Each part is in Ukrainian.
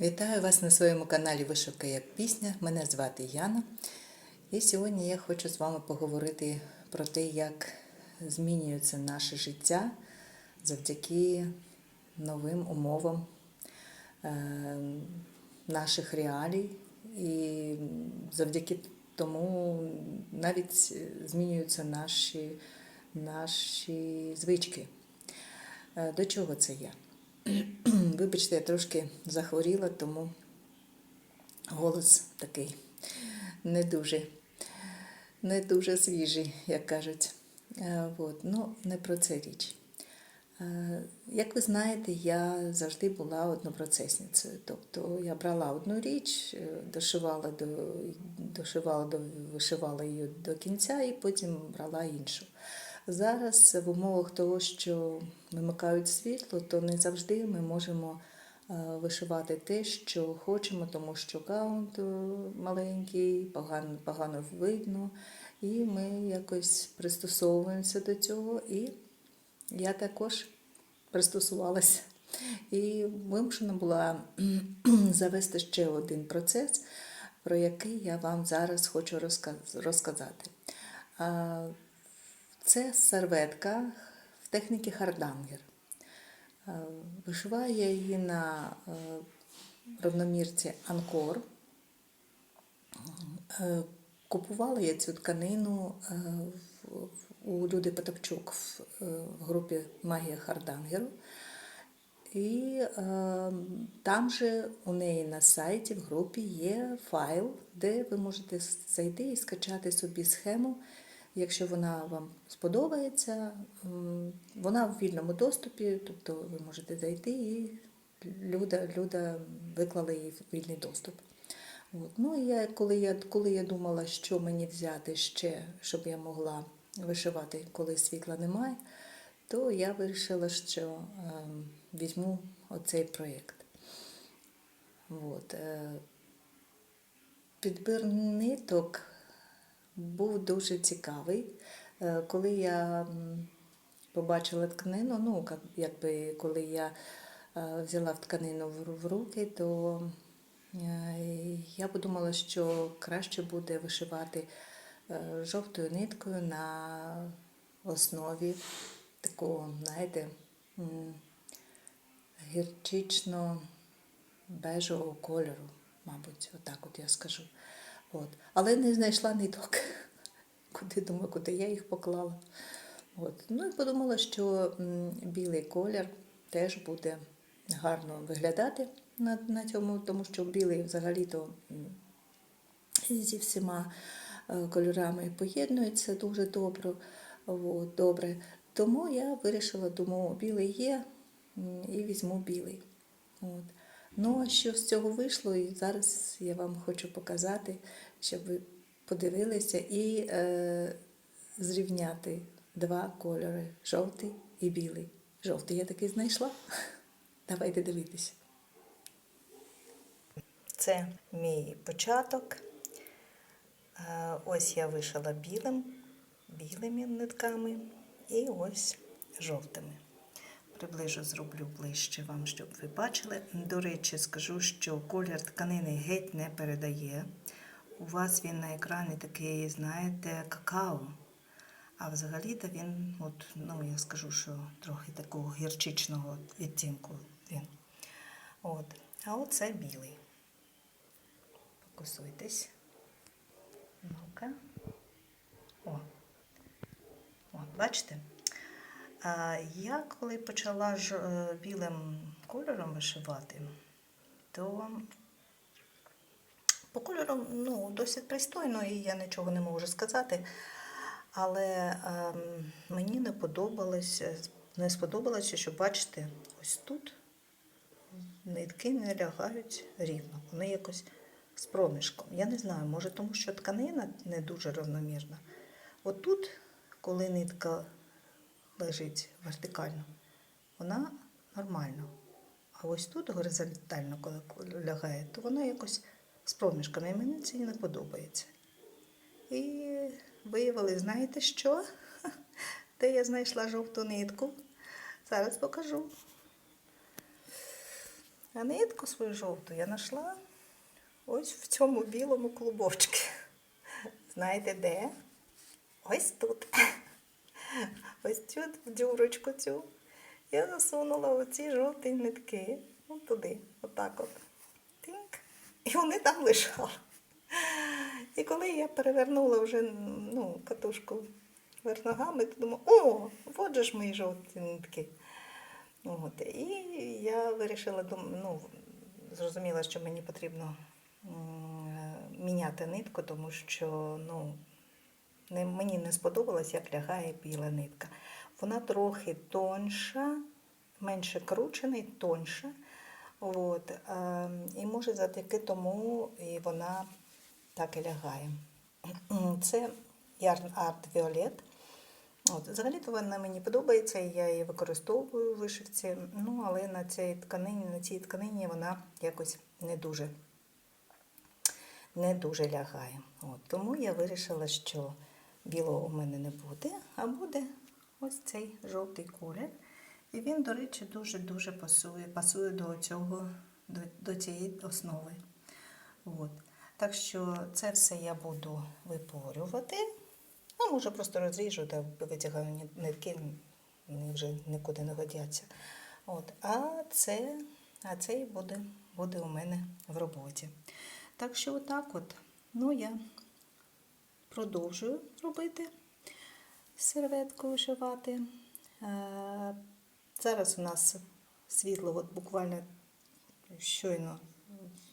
Вітаю вас на своєму каналі Вишивка як пісня. Мене звати Яна. І сьогодні я хочу з вами поговорити про те, як змінюється наше життя завдяки новим умовам е, наших реалій. І завдяки тому навіть змінюються наші, наші звички. Е, До чого це я? Вибачте, я трошки захворіла, тому голос такий не дуже, не дуже свіжий, як кажуть. Е, От. Ну, не про це річ. Е, Як ви знаєте, я завжди була однопроцесницею. Тобто я брала одну річ, е, дошивала до, дошивала до, вишивала її до кінця і потім брала іншу. Зараз в умовах того, що вимикають світло, то не завжди ми можемо е, вишивати те, що хочемо, тому що каунт е, маленький, погано, погано видно, і ми якось пристосовуємося до цього. І я також пристосувалася і вимушена була завести ще один процес, про який я вам зараз хочу розказ- розказати. Це серветка в техніці хардангер. Вишиваю я її на е, равномірці Анкор. Е, Купувала я цю тканину е, у Люди Потапчук в групі Магія Хардангеру. І е, там же у неї на сайті в групі є файл, де ви можете зайти і скачати собі схему. Якщо вона вам сподобається, вона в вільному доступі, тобто ви можете зайти і Люда, Люда виклала її в вільний доступ. От. Ну, і я, коли, я, коли я думала, що мені взяти ще, щоб я могла вишивати, коли світла немає, то я вирішила, що ем, візьму оцей проєкт. От. е, Підбір ниток був дуже цікавий. Е, Коли я побачила тканину, ну, якби коли я е, взяла тканину в руки, то е, я подумала, що краще буде вишивати жовтою ниткою на основі такого, знаєте, гірчично-бежевого кольору, мабуть, отак от я скажу. От. Але не знайшла ниток. Куди думаю, куди я їх поклала. От. Ну і подумала, що білий колір теж буде гарно виглядати на, на цьому, тому що білий взагалі-то зі всіма е, кольорами поєднується дуже добре. От, добре. Тому я вирішила, думаю, білий є і візьму білий. От. Ну, а що з цього вийшло, і зараз я вам хочу показати, щоб ви подивилися і е, зрівняти два кольори жовтий і білий. Жовтий я таки знайшла. Давайте дивитися. Це мій початок. Е, Ось я вишила білим, білими нитками і ось жовтими. Приближу зроблю ближче вам, щоб ви бачили. До речі, скажу, що колір тканини геть не передає. У вас він на екрані такий, знаєте, какао. А взагалі-то він, от, ну я скажу, що трохи такого гірчичного відтінку він. От. А оце білий. Фокусуйтесь. Ну-ка. О. От, бачите? Я коли почала ж, е, білим кольором вишивати, то по кольору ну, досить пристойно, і я нічого не можу сказати. Але ем, мені не подобалося, не сподобалося, що бачите, ось тут нитки не лягають рівно. Вони якось з проміжком. Я не знаю, може тому, що тканина не дуже рівномірна. От тут, коли нитка лежить вертикально, вона нормально. А ось тут горизонтально, коли лягає, то вона якось з проміжками. І мені це не подобається. І виявили, знаєте що? Де я знайшла жовту нитку? Зараз покажу. А нитку свою жовту я знайшла ось в цьому білому клубочку. Знаєте де? Ось тут. Ось цю в дюрочку цю. Я засунула оці жовті нитки. От туди, отак от. Тинк. І вони там лежали. І коли я перевернула вже ну, катушку вверх ногами, то думаю, о, от же ж мої жовті нитки. От. І я вирішила, ну, зрозуміла, що мені потрібно е, міняти нитку, тому що ну, мені не сподобалось, як лягає біла нитка. Вона трохи тонша, менше кручена і тонша. От, е, і може завдяки тому і вона так і лягає. Це Yarn Art Violet. От, взагалі-то вона мені подобається, і я її використовую в вишивці, ну, але на цій тканині, на цій тканині вона якось не дуже, не дуже лягає. От, тому я вирішила, що білого у мене не буде, а буде ось цей жовтий колір. І він, до речі, дуже-дуже пасує, пасує до, цього, до, до цієї основи. От. Так що це все я буду випорювати. А може просто розріжу та витягаю нитки, вони вже нікуди не годяться. От. А це, а цей буде, буде у мене в роботі. Так що отак от, ну я продовжую робити серветку вишивати. Е, Зараз у нас світло, от буквально щойно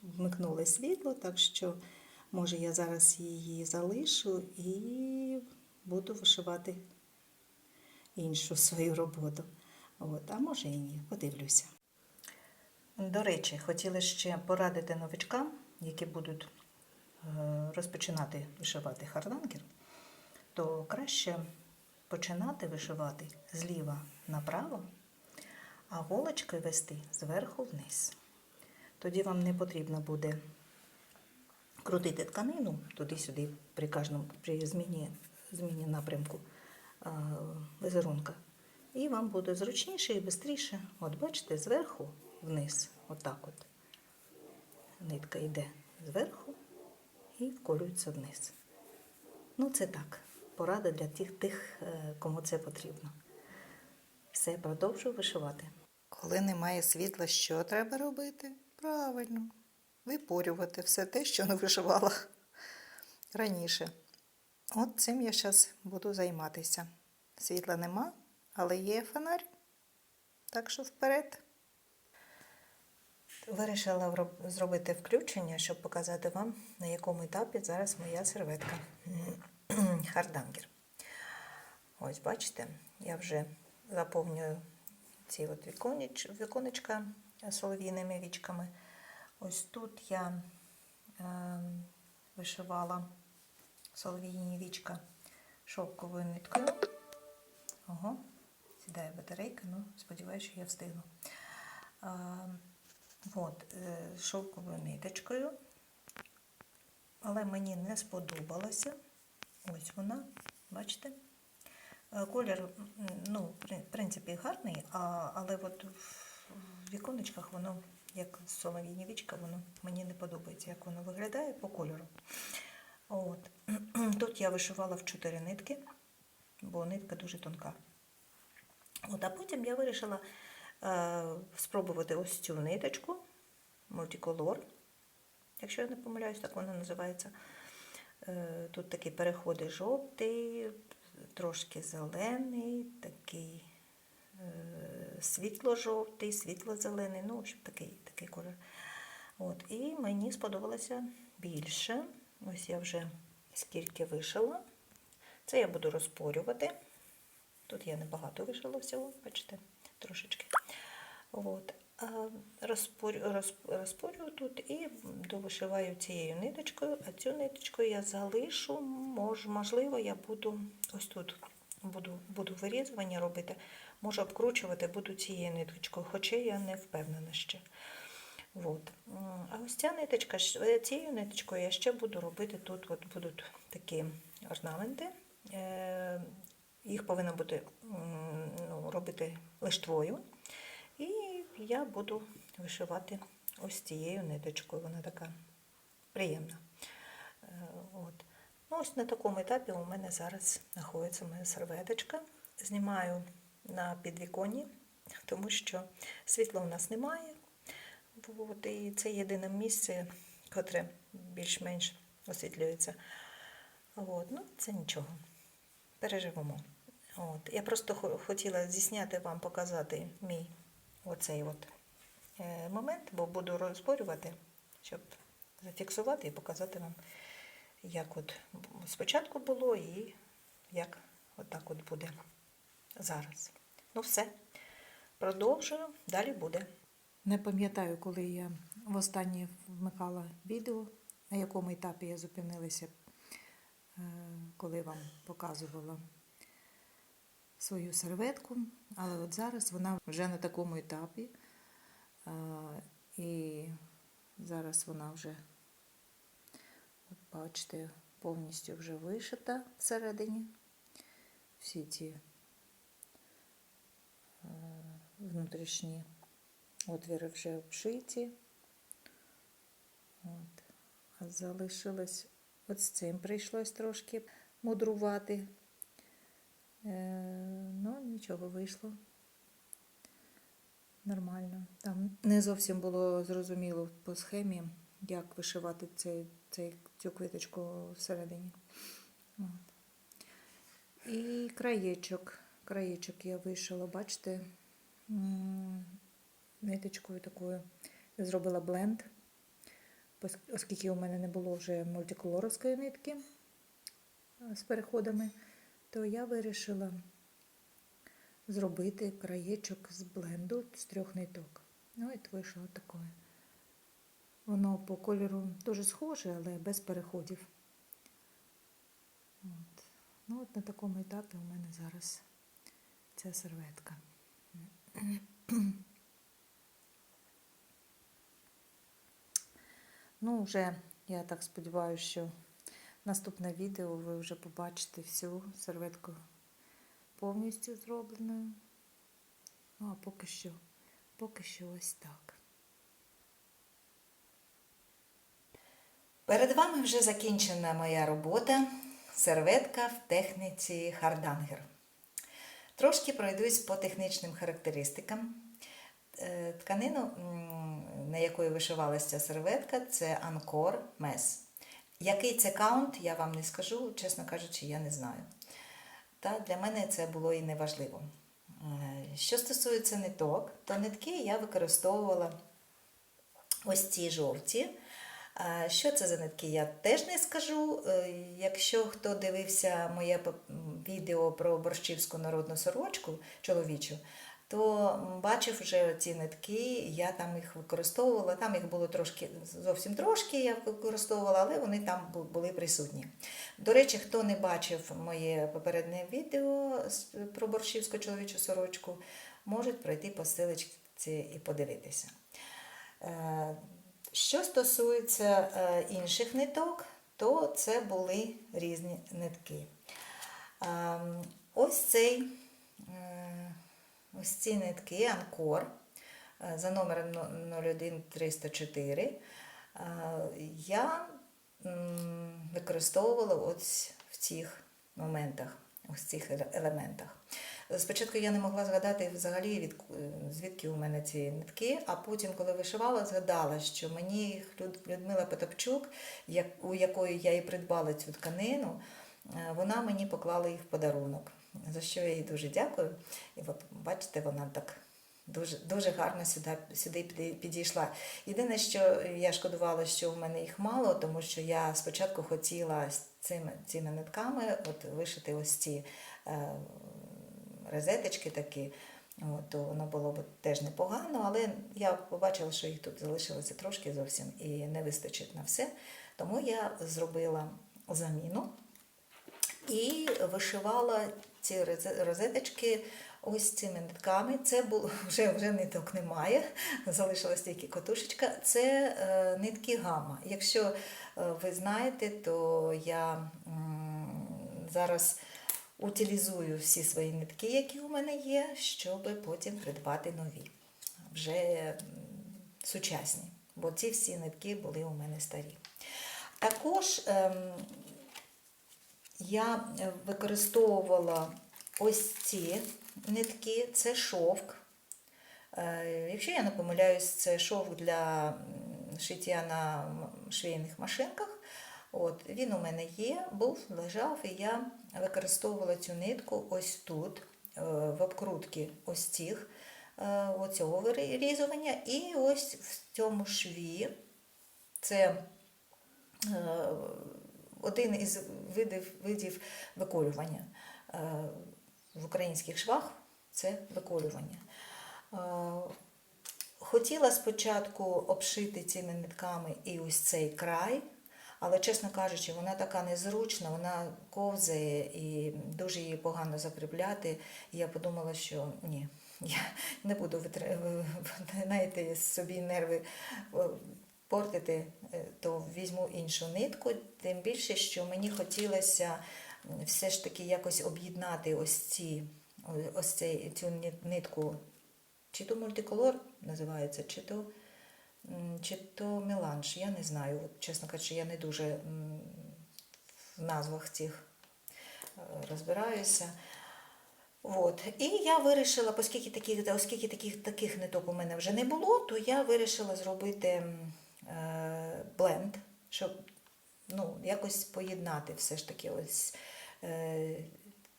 вмикнули світло, так що може я зараз її залишу і буду вишивати іншу свою роботу. От, а може і ні, подивлюся. До речі, хотіла ще порадити новичкам, які будуть розпочинати вишивати хардангер, то краще починати вишивати зліва направо, а голочки вести зверху вниз. Тоді вам не потрібно буде крутити тканину туди-сюди при кожному при зміні, зміні напрямку а, візерунка. І вам буде зручніше і швидше. От бачите, зверху вниз, отак от. Нитка йде зверху і вколюється вниз. Ну, це так. Порада для тих, тих, е, кому це потрібно. Все, продовжую вишивати. Коли немає світла, що треба робити? Правильно, випорювати все те, що не вишивала раніше. От цим я зараз буду займатися. Світла нема, але є фонарь. Так що вперед. Вирішила зробити включення, щоб показати вам, на якому етапі зараз моя серветка хардангер. Ось, бачите, я вже заповнюю ці от віконіч, віконечка солов'їними вічками. Ось тут я е, вишивала солов'їні вічка шовковою ниткою. Ого, сідає батарейка, ну, сподіваюся, що я встигну. Е, от, е, шовковою ниточкою. Але мені не сподобалося. Ось вона, бачите? Е, Колір, ну, в принципі, гарний, а, але от в віконечках воно, як солов'їні вічка, воно мені не подобається, як воно виглядає по кольору. От. Тут я вишивала в чотири нитки, бо нитка дуже тонка. От, а потім я вирішила спробувати ось цю ниточку, мультиколор, якщо я не помиляюсь, так вона називається. Е, Тут такі переходи жовтий, трошки зелений, такий е, світло-жовтий, світло-зелений, ну, в общем, такий, такий колір. От, і мені сподобалося більше. Ось я вже скільки вишила. Це я буду розпорювати. Тут я небагато вишила всього, бачите, трошечки. От. Розпорю, розп- розпорю тут і довишиваю цією ниточкою, а цю ниточку я залишу, мож, можливо, я буду ось тут буду, буду вирізування робити, можу обкручувати буду цією ниточкою, хоча я не впевнена ще. От. А ось ця ниточка, е, цією ниточкою я ще буду робити тут, от будуть такі орнаменти. Їх повинно бути ну, робити лиштвою. І я буду вишивати ось цією ниточкою. Вона така приємна. Е, От. Ну, ось на такому етапі у мене зараз знаходиться моя серветочка. Знімаю на підвіконні, тому що світла у нас немає. От, і це єдине місце, котре більш-менш освітлюється. От, ну, це нічого. Переживемо. От. Я просто хотіла зісняти вам, показати мій оцей от е, момент, бо буду розборювати, щоб зафіксувати і показати вам, як от спочатку було і як отак от буде зараз. Ну все, продовжую, далі буде. Не пам'ятаю, коли я востаннє вмикала відео, на якому етапі я зупинилася, е, коли вам показувала свою серветку. Але от зараз вона вже на такому етапі. І зараз вона вже, от бачите, повністю вже вишита всередині. Всі ці е, внутрішні Отвіри вже обшиті. От. Залишилось от з цим прийшлось трошки мудрувати. Е, ну, нічого вийшло. Нормально. Там не зовсім було зрозуміло по схемі, як вишивати цей, цей, цю квіточку всередині. От. І краєчок. Краєчок я вишила, бачите, ниточкою такою. Я зробила бленд, оскільки у мене не було вже мультиколоровської нитки з переходами, то я вирішила зробити краєчок з бленду з трьох ниток. Ну, і вийшло таке. Воно по кольору дуже схоже, але без переходів. От. Ну, от на такому етапі у мене зараз ця серветка. Ну, вже я так сподіваюся, що наступне відео ви вже побачите всю серветку повністю зробленою. Ну, а поки що, поки що ось так. Перед вами вже закінчена моя робота серветка в техніці хардангер. Трошки пройдусь по технічним характеристикам. Е, Тканину, на якої вишивалася серветка, це Анкор Мес. Який це каунт, я вам не скажу, чесно кажучи, я не знаю. Та для мене це було і неважливо. Е, Що стосується ниток, то нитки я використовувала ось ці жовті. Що це за нитки, я теж не скажу. Е, Якщо хто дивився моє відео про борщівську народну сорочку чоловічу, то бачив вже ці нитки, я там їх використовувала. Там їх було трошки, зовсім трошки я використовувала, але вони там були присутні. До речі, хто не бачив моє попереднє відео про борщівську чоловічу сорочку, можуть пройти по ссылочці і подивитися. Е, Що стосується е, інших ниток, то це були різні нитки. Ем, Ось цей, е, ось ці нитки Анкор е, за номером 01304 е, я використовувала ось в цих моментах, ось цих елементах. Спочатку я не могла згадати взагалі, від, звідки у мене ці нитки, а потім, коли вишивала, згадала, що мені їх Люд- Людмила Потапчук, як, у якої я і придбала цю тканину, е, вона мені поклала їх в подарунок, за що я їй дуже дякую. І от бачите, вона так дуже, дуже гарно сюди, сюди підійшла. Єдине, що я шкодувала, що в мене їх мало, тому що я спочатку хотіла цими, цими нитками от, вишити ось ці. Е, розеточки такі, от, то воно було б теж непогано, але я побачила, що їх тут залишилося трошки зовсім і не вистачить на все. Тому я зробила заміну і вишивала ці розе- розеточки ось цими нитками. Це було вже, вже ниток немає, залишилась тільки котушечка. Це е, нитки гама. Якщо е, ви знаєте, то я м, зараз утилізую всі свої нитки, які у мене є, щоб потім придбати нові. Вже сучасні, бо ці всі нитки були у мене старі. Також ем, я е, використовувала ось ці нитки, це шовк. Е, Якщо я не помиляюсь, це шовк для шиття на м, швейних машинках. От, він у мене є, був, лежав, і я використовувала цю нитку ось тут, е, в обкрутці ось цих, оцього вирізування, і ось в цьому шві. Це один із видів, видів виколювання. Е, В українських швах це виколювання. Е, Хотіла спочатку обшити цими нитками і ось цей край, але, чесно кажучи, вона така незручна, вона ковзає і дуже її погано закріпляти. І я подумала, що ні, я не буду знаєте, собі нерви е, портити, е, то візьму іншу нитку. Тим більше, що мені хотілося все ж таки якось об'єднати ось ці, ось цей, цю нитку, чи то мультиколор називається, чи то, чи то меланж. Я не знаю. Чесно кажучи, я не дуже в назвах цих е, розбираюся. От. І я вирішила, оскільки таких, оскільки таких, таких ниток у мене вже не було, то я вирішила зробити бленд, щоб ну, якось поєднати все ж таки ось е,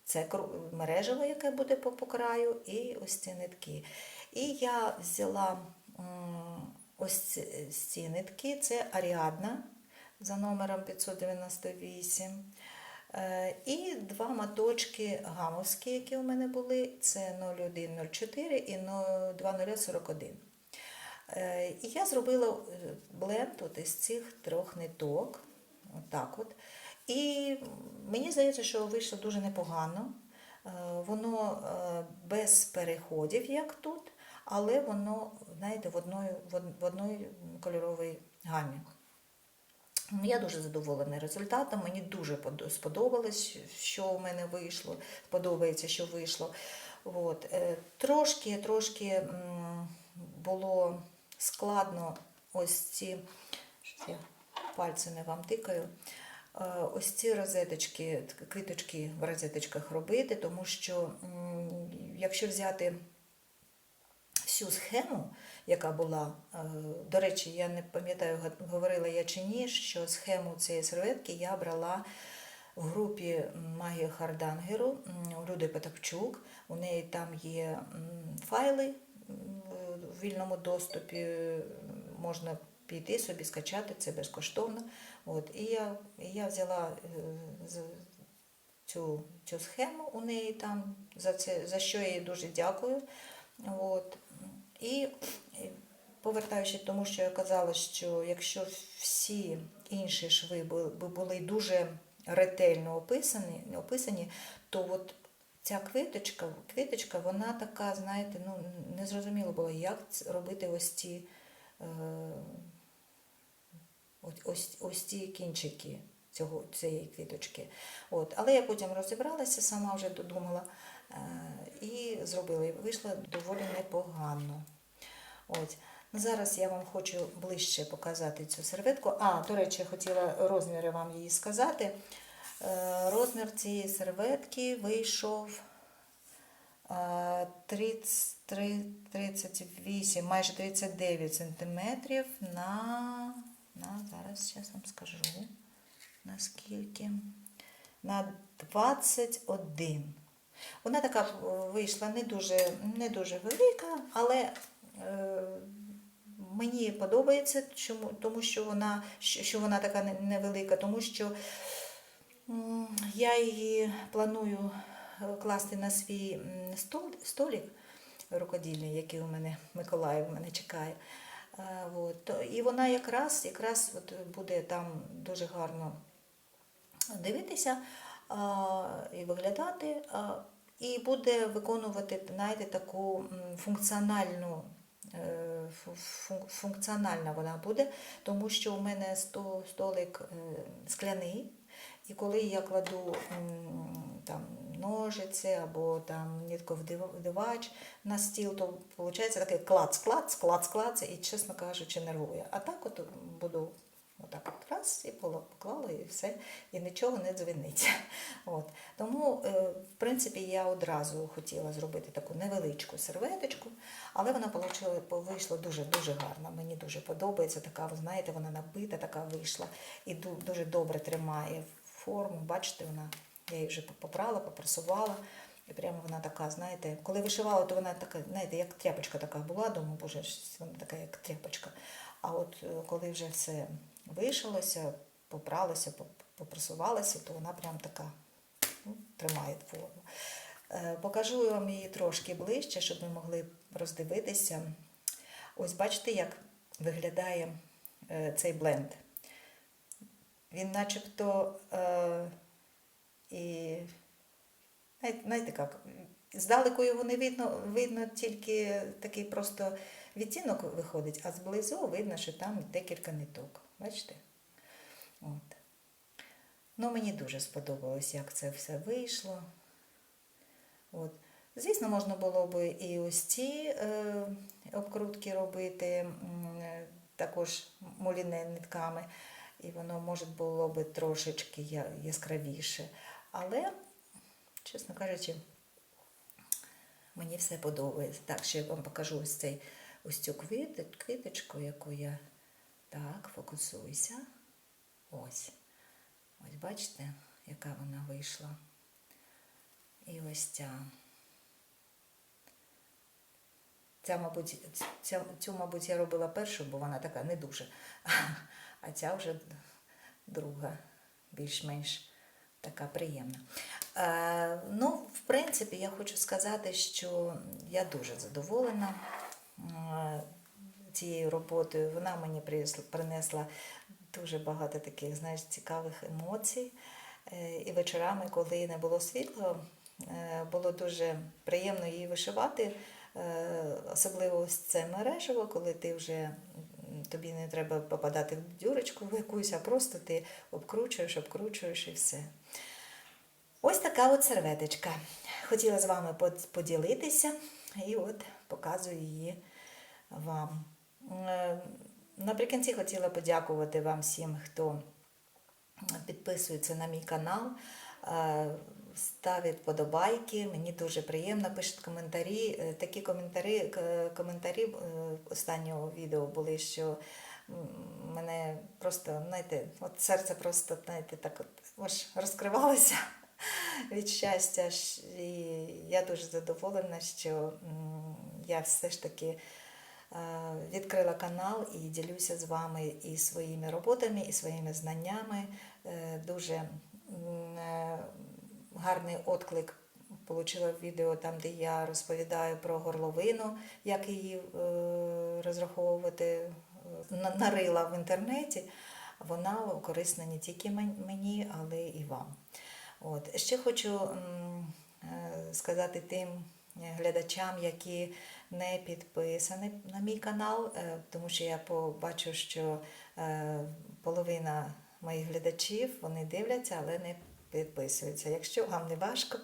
це мережево, яке буде по, по краю, і ось ці нитки. І я взяла ось ці, нитки, це Аріадна за номером 598. Е, І два моточки гамовські, які у мене були, це 0104 і 2041. Е, І я зробила е, бленд от із цих трьох ниток. Отак от. І мені здається, що вийшло дуже непогано. Е, Воно без переходів, як тут, але воно, знаєте, в одної, в од- одної кольоровій гамі. Ну, Я дуже задоволена результатом. Мені дуже сподобалось, що у мене вийшло. Подобається, що вийшло. От. Трошки, трошки було складно ось ці. Я пальцями вам тикаю. е, Ось ці розеточки, квіточки в розеточках робити, тому що якщо взяти всю схему, яка була. е, До речі, я не пам'ятаю, говорила я чи ні, що схему цієї серветки я брала в групі Магія Хардангеру Люди Потапчук. У неї там є файли в вільному доступі, можна піти собі, скачати це безкоштовно. От, і, я, я взяла е, цю, цю схему у неї там, за, це, за що я їй дуже дякую. От. І повертаючись тому, що я казала, що якщо всі інші шви бу- бу- були дуже ретельно описані, описані то от ця квіточка, квіточка, вона така, знаєте, ну, незрозуміло було, як робити ось ці, е, ось, ось, ці кінчики цього, цієї квіточки. От. Але я потім розібралася, сама вже додумала е, і зробила. І вийшло доволі непогано. Ну, Зараз я вам хочу ближче показати цю серветку. А, до речі, я хотіла розміри вам її сказати. Е, Розмір цієї серветки вийшов е, 33, 38, майже 39 сантиметрів на, на зараз зараз вам скажу, наскільки, на 21. Вона така е, вийшла не дуже, не дуже велика, але е, мені подобається, чому, тому що вона, що, вона така невелика, тому що я її планую е, класти на свій столик рукодільний, який у мене Миколаїв мене чекає. Е, От. І вона якраз, якраз от буде там дуже гарно дивитися а, і виглядати, і буде виконувати знаєте, таку функціональну. е, фу- фу- Функціональна вона буде, тому що у мене сто- столик е, скляний, І коли я кладу там ножиці або там нітковдивач на стіл, то виходить такий клац, клац, клац, клац, і, чесно кажучи, нервує. А так от буду отак от раз і поклала, і все, і нічого не дзвениться. От. Тому, е, в принципі, я одразу хотіла зробити таку невеличку серветочку, але вона вийшла дуже-дуже гарна. Мені дуже подобається. Така, ви знаєте, вона набита, така вийшла і ду- дуже добре тримає форму. Бачите, вона, я її вже попрала, попрасувала. І прямо вона така, знаєте, коли вишивала, то вона така, знаєте, як тряпочка така була, думаю, боже, вона така, як тряпочка. А от е, коли вже все вишилося, попралося, поп- попрасувалося, то вона прям така ну, тримає форму. Е, Покажу вам її трошки ближче, щоб ви могли роздивитися. Ось бачите, як виглядає е, цей бленд. Він начебто е, і знаєте, як, здалеку його не видно, видно тільки такий просто відтінок виходить, а зблизу видно, що там декілька ниток. Бачите? От. Ну, мені дуже сподобалось, як це все вийшло. От. Звісно, можна було би і ось ці е, обкрутки робити, також муліне нитками, і воно може було би трошечки яскравіше. Але, чесно кажучи, мені все подобається. Так, ще я вам покажу ось цей ось цю квіточку, яку я так, фокусуйся. Ось. Ось бачите, яка вона вийшла. І ось ця. Ця, мабуть, ця, цю, мабуть, я робила першу, бо вона така не дуже. А ця вже друга, більш-менш така приємна. Е, ну, в принципі, я хочу сказати, що я дуже задоволена е, цією роботою. Вона мені принесла- дуже багато таких, знаєш, цікавих емоцій. Е, І вечорами, коли не було світла, е, було дуже приємно її вишивати. Е, Особливо ось це мережево, коли ти вже тобі не треба попадати в дюрочку в якусь, а просто ти обкручуєш, обкручуєш і все. Ось така от серветочка. Хотіла з вами поділитися і от показую її вам. Е, Наприкінці хотіла подякувати вам всім, хто підписується на мій канал, е, ставить вподобайки. Мені дуже приємно, пишуть коментарі. Е, Такі коментарі, коментарі е, останнього відео були, що мене просто, знаєте, от серце просто, знаєте, так от аж розкривалося від щастя. І я дуже задоволена, що я все ж таки е, відкрила канал і ділюся з вами і своїми роботами, і своїми знаннями. Дуже гарний отклик отримала відео там, де я розповідаю про горловину, як її е, розраховувати. е, Нарила в інтернеті. Вона корисна не тільки мені, але і вам. От. Ще хочу е, сказати тим глядачам, які не підписані на мій канал, тому що я побачу, що половина моїх глядачів вони дивляться, але не підписуються. Якщо вам не важко,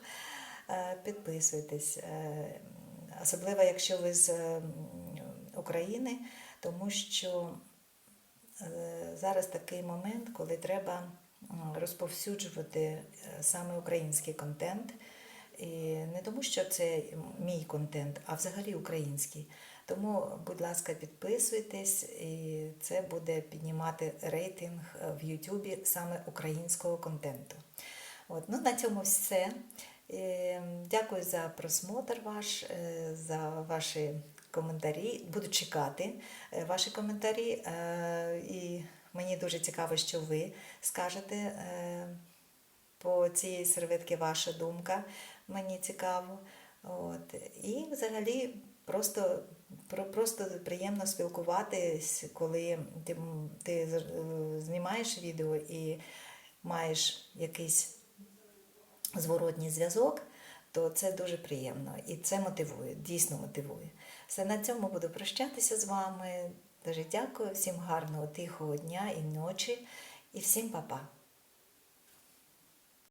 е, підписуйтесь. Е, Особливо, якщо ви з України, тому що Е, зараз такий момент, коли треба розповсюджувати саме український контент. І не тому, що це мій контент, а взагалі український. Тому, будь ласка, підписуйтесь, і це буде піднімати рейтинг е, в Ютубі саме українського контенту. От, ну, на цьому все. Е, Дякую за просмотр ваш, е, за ваші коментарі. Буду чекати ваші коментарі. І мені дуже цікаво, що ви скажете по цій серветці ваша думка. Мені цікаво. От. І взагалі просто, про- просто приємно спілкуватись, коли ти, ти е, знімаєш відео і маєш якийсь зворотній зв'язок, то це дуже приємно і це мотивує, дійсно мотивує. Все на цьому буду прощатися з вами. Дуже дякую, всім гарного, тихого дня і ночі, і всім па-па.